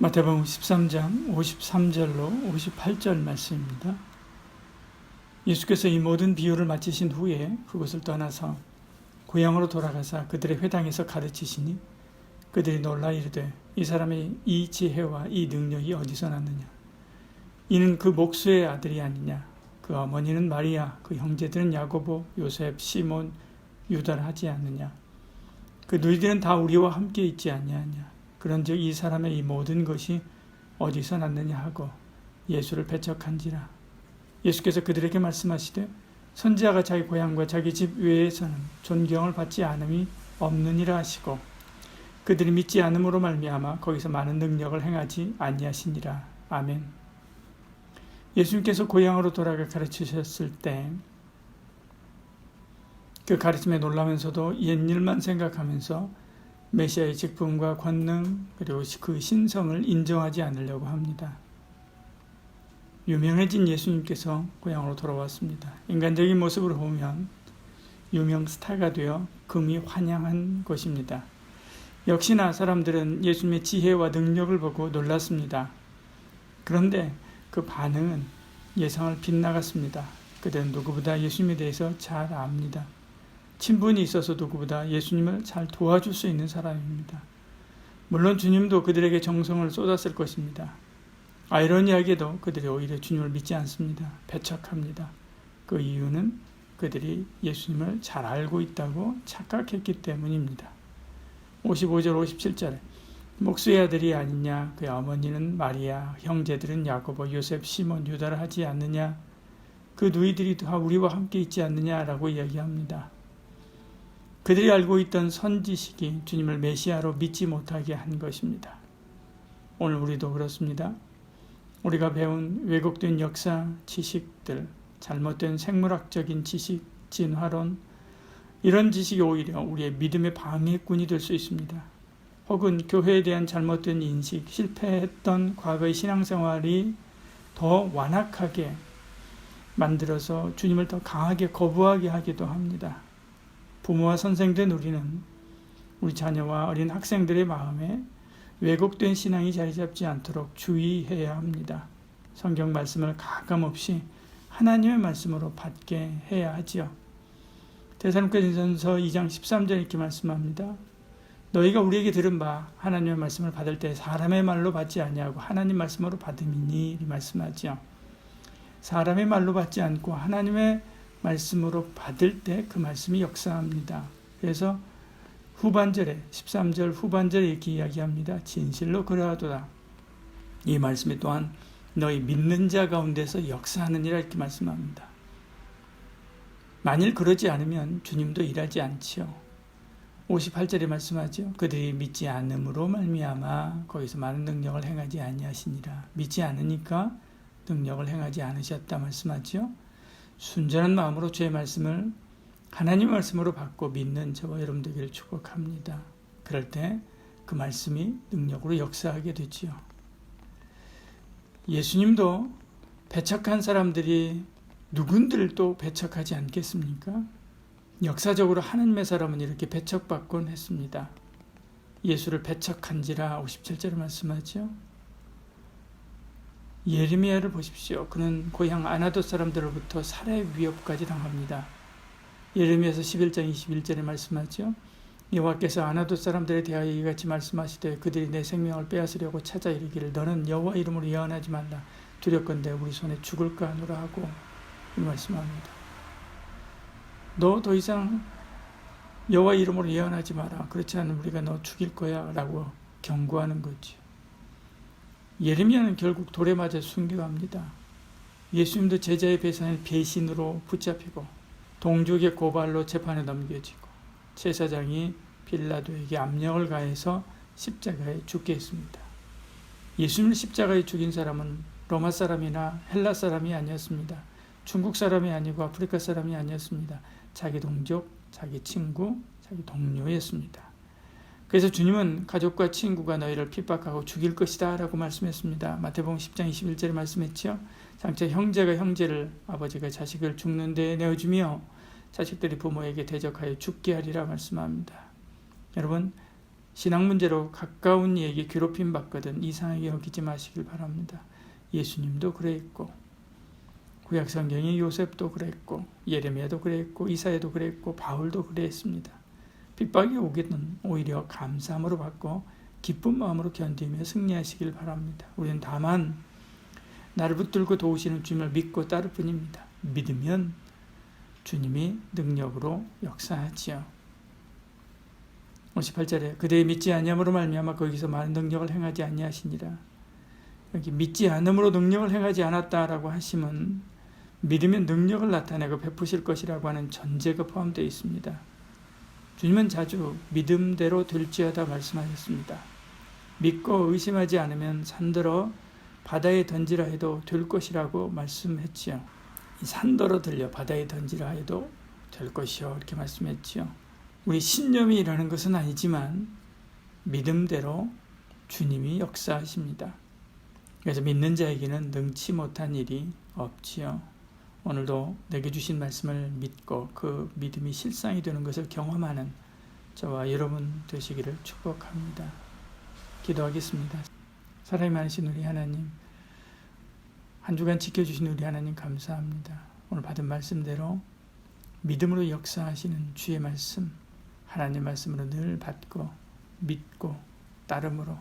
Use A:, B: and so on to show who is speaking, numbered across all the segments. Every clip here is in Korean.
A: 마태복음 13장 53절로 58절 말씀입니다. 예수께서 이 모든 비유를 마치신 후에 그곳을 떠나서 고향으로 돌아가사 그들의 회당에서 가르치시니 그들이 놀라 이르되 이 사람의 이 지혜와 이 능력이 어디서 났느냐? 이는 그 목수의 아들이 아니냐? 그 어머니는 마리아 그 형제들은 야고보 요셉 시몬 유다를 하지 않느냐? 그 너희들은 다 우리와 함께 있지 아니하냐 그런즉 이 사람의 이 모든 것이 어디서 났느냐 하고 예수를 배척한지라 예수께서 그들에게 말씀하시되 선지자가 자기 고향과 자기 집 외에서는 존경을 받지 않음이 없느니라 하시고 그들이 믿지 않음으로 말미암아 거기서 많은 능력을 행하지 아니하시니라 아멘. 예수님께서 고향으로 돌아가 가르치셨을 때 그 가르침에 놀라면서도 옛일만 생각하면서 메시아의 직분과 권능 그리고 그 신성을 인정하지 않으려고 합니다. 유명해진 예수님께서 고향으로 돌아왔습니다. 인간적인 모습으로 보면 유명 스타가 되어 금이 환영한 것입니다. 역시나 사람들은 예수님의 지혜와 능력을 보고 놀랐습니다. 그런데 그 반응은 예상을 빗나갔습니다. 그들은 누구보다 예수님에 대해서 잘 압니다. 친분이 있어서 누구보다 예수님을 잘 도와줄 수 있는 사람입니다. 물론 주님도 그들에게 정성을 쏟았을 것입니다. 아이러니하게도 그들이 오히려 주님을 믿지 않습니다. 배척합니다. 그 이유는 그들이 예수님을 잘 알고 있다고 착각했기 때문입니다. 55절 57절에 목수의 아들이 아니냐 그의 어머니는 마리아 형제들은 야고보 요셉 시몬 유다를 하지 않느냐 그 누이들이 다 우리와 함께 있지 않느냐라고 이야기합니다. 그들이 알고 있던 선지식이 주님을 메시아로 믿지 못하게 한 것입니다. 오늘 우리도 그렇습니다. 우리가 배운 왜곡된 역사 지식들, 잘못된 생물학적인 지식, 진화론, 이런 지식이 오히려 우리의 믿음의 방해꾼이 될 수 있습니다. 혹은 교회에 대한 잘못된 인식, 실패했던 과거의 신앙생활이 더 완악하게 만들어서 주님을 더 강하게 거부하게 하기도 합니다. 부모와 선생된 우리는 우리 자녀와 어린 학생들의 마음에 왜곡된 신앙이 자리 잡지 않도록 주의해야 합니다. 성경 말씀을 가감없이 하나님의 말씀으로 받게 해야 하지요. 대사님께전서 2장 13절 이렇게 말씀합니다. 너희가 우리에게 들은 바 하나님의 말씀을 받을 때 사람의 말로 받지 아니하고 하나님 말씀으로 받음이니 말씀하지요. 사람의 말로 받지 않고 하나님의 말씀으로 받을 때 그 말씀이 역사합니다. 그래서 후반절에 13절 후반절에 이렇게 이야기합니다. 진실로 그러하도다. 이 말씀이 또한 너희 믿는 자 가운데서 역사하느니라 이렇게 말씀합니다. 만일 그러지 않으면 주님도 일하지 않지요. 58절에 말씀하죠. 그들이 믿지 않음으로 말미암아 거기서 많은 능력을 행하지 아니하시니라. 믿지 않으니까 능력을 행하지 않으셨다 말씀하죠. 순전한 마음으로 주의 말씀을 하나님 말씀으로 받고 믿는 저와 여러분 되기를 축복합니다. 그럴 때 그 말씀이 능력으로 역사하게 되지요. 예수님도 배척한 사람들이 누군들 또 배척하지 않겠습니까? 역사적으로 하나님의 사람은 이렇게 배척받곤 했습니다. 예수를 배척한지라 57절에 말씀하죠. 예레미야를 보십시오. 그는 고향 아나도 사람들로부터 살해 위협까지 당합니다. 예레미야서 11장 21절에 말씀하죠. 여호와께서 아나도 사람들에 대하여 이같이 말씀하시되 그들이 내 생명을 빼앗으려고 찾아 이르기를 너는 여호와 이름으로 예언하지 말라 두렵건대 우리 손에 죽을까 하노라 하고 말씀합니다. 너 더 이상 여호와 이름으로 예언하지 마라. 그렇지 않으면 우리가 너 죽일 거야라고 경고하는 거지. 예레미야는 결국 돌에 맞아 순교합니다. 예수님도 제자의 배산을 배신으로 붙잡히고 동족의 고발로 재판에 넘겨지고 제사장이 빌라도에게 압력을 가해서 십자가에 죽게 했습니다. 예수님을 십자가에 죽인 사람은 로마 사람이나 헬라 사람이 아니었습니다. 중국 사람이 아니고 아프리카 사람이 아니었습니다. 자기 동족, 자기 친구, 자기 동료였습니다. 그래서 주님은 가족과 친구가 너희를 핍박하고 죽일 것이다 라고 말씀했습니다. 마태복음 10장 21절에 말씀했죠. 장차 형제가 형제를 아버지가 자식을 죽는 데 내어주며 자식들이 부모에게 대적하여 죽게 하리라 말씀합니다. 여러분 신앙 문제로 가까운 이에게 괴롭힘 받거든 이상하게 여기지 마시길 바랍니다. 예수님도 그랬고 구약 성경의 요셉도 그랬고 예레미야도 그랬고 이사야도 그랬고 바울도 그랬습니다. 핍박이 오기는 오히려 감사함으로 받고 기쁜 마음으로 견디며 승리하시길 바랍니다. 우리는 다만 나를 붙들고 도우시는 주님을 믿고 따를 뿐입니다. 믿으면 주님이 능력으로 역사하지요. 58절에 그대의 믿지 아니함으로 말미암아 거기서 많은 능력을 행하지 아니하시니라. 여기 믿지 않음으로 능력을 행하지 않았다라고 하시면 믿으면 능력을 나타내고 베푸실 것이라고 하는 전제가 포함되어 있습니다. 주님은 자주 믿음대로 될지어다 말씀하셨습니다. 믿고 의심하지 않으면 산들어 바다에 던지라 해도 될 것이라고 말씀했지요. 산더러 들려 바다에 던지라 해도 될 것이요 이렇게 말씀했지요. 우리 신념이 일하는 것은 아니지만 믿음대로 주님이 역사하십니다. 그래서 믿는 자에게는 능치 못한 일이 없지요. 오늘도 내게 주신 말씀을 믿고 그 믿음이 실상이 되는 것을 경험하는 저와 여러분 되시기를 축복합니다. 기도하겠습니다. 사랑이 많으신 우리 하나님, 한 주간 지켜주신 우리 하나님 감사합니다. 오늘 받은 말씀대로 믿음으로 역사하시는 주의 말씀, 하나님 말씀으로 늘 받고 믿고 따름으로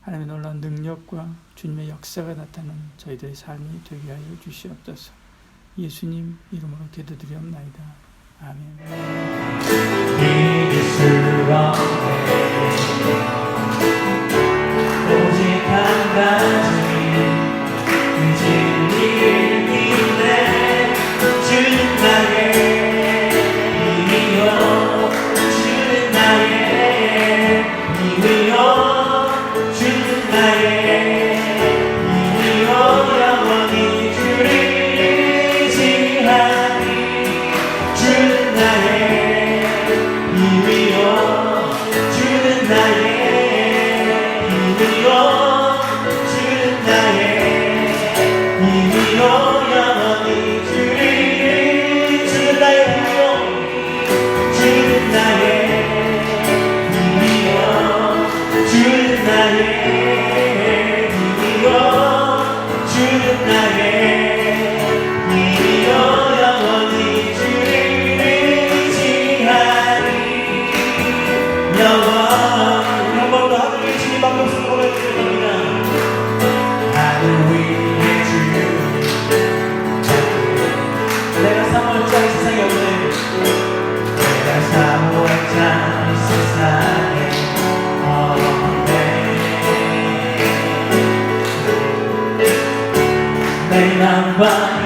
A: 하나님의 놀라운 능력과 주님의 역사가 나타나는 저희들의 삶이 되게 하여 주시옵소서. 예수님 이름으로 기도드리옵나이다.
B: 없네 내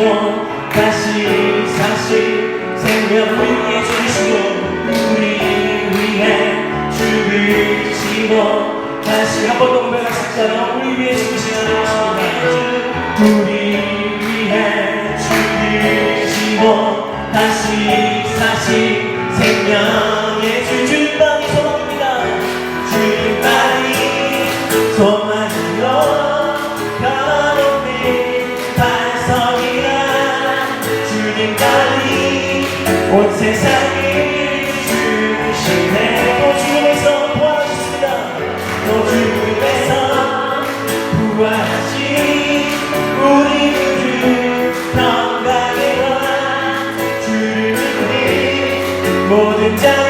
B: 주시고 다시 사시 생명을 주시고 우리 위해 죽으시고 다시 한 번 더 고백하시자면 우리 위해 죽으시고 온 세상이 주시네. 또 주님께서 주님께서 부활하신 우리 주 평강에 관한 주를 믿니 모든 자.